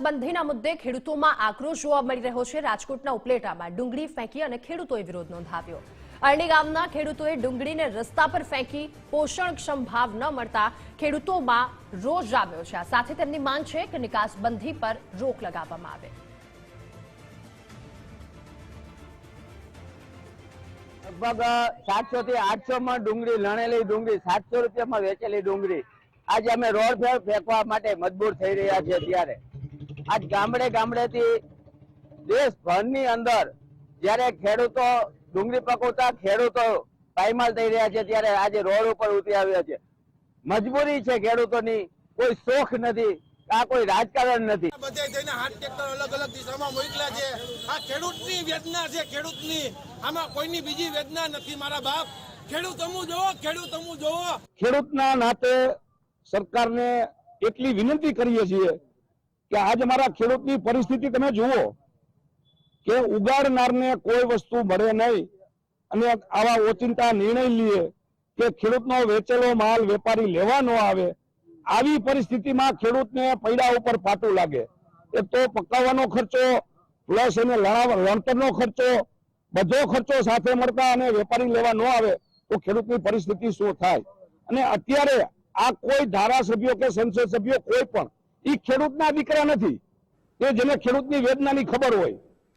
નિકાસબંધીના મુદ્દે ખેડૂતોમાં આક્રોશ જોવા મળી રહ્યો છે. રાજકોટના ઉપલેટામાં ડુંગળી ફેંકી અને ખેડૂતોએ વિરોધ નોંધાવ્યો. અરણી ગામના ખેડૂતોએ ડુંગળીને રસ્તા પર ફેંકી પોષણક્ષમ ભાવ ન મળતા ખેડૂતોમાં રોષ જામ્યો છે. આ સાથે તેમની માંગ છે કે નિકાસબંધી પર રોક લગાવવામાં આવે. લગભગ સાતસો થી આઠસો માં ડુંગળી, લણેલી ડુંગળી, સાતસો રૂપિયામાં વેચેલી ડુંગળી. આજે અમે રોડ ફેંકવા માટે મજબૂર થઈ રહ્યા છીએ ત્યારે આજ ગામડે ગામડેથી દેશભરની અંદર જ્યારે ખેડૂતો ડુંગળી પકવતા ખેડૂતો પાયમાલ થઈ રહ્યા છે ત્યારે આજે રોડ ઉપર ઉતરી આવ્યા છે. મજબૂરી છે ખેડૂતોની. કોઈ શોખ નથી. આ કોઈ રાજકારણ નથી. બધે જઈને હાથ ટ્રેક્ટર અલગ અલગ દિશામાં મોકલ્યા છે. આ ખેડૂતની વેદના છે ખેડૂતની. આમાં કોઈની બીજી વેદના નથી મારા બાપ. ખેડૂત અમુ જોવો ખેડૂત અમુ જોવો ખેડૂતના નાતે સરકારને એટલી વિનંતી કરીએ છીએ કે આજ અમારા ખેડૂતની પરિસ્થિતિ તમે જુઓ કે ઉગાડનારને કોઈ વસ્તુ મળે નહીં અને આવા ઓચિંતા નિર્ણય લઈએ કે ખેડૂતનો વેચેલો માલ વેપારી લેવા ન આવે, આવી પરિસ્થિતિમાં ખેડૂતને પૈડા ઉપર પાટું લાગે. એક તો પકાવવાનો ખર્ચો, પ્લસ એને લણતરનો ખર્ચો, બધો ખર્ચો સાથે મળતા અને વેપારી લેવા ન આવે, તો ખેડૂતની પરિસ્થિતિ શું થાય? અને અત્યારે આ કોઈ ધારાસભ્યો કે સંસદ સભ્યો કોઈ પણ એ ખેડૂતના દીકરા નથી. એ જેને ખેડૂતની વેદનાની ખબર હોય.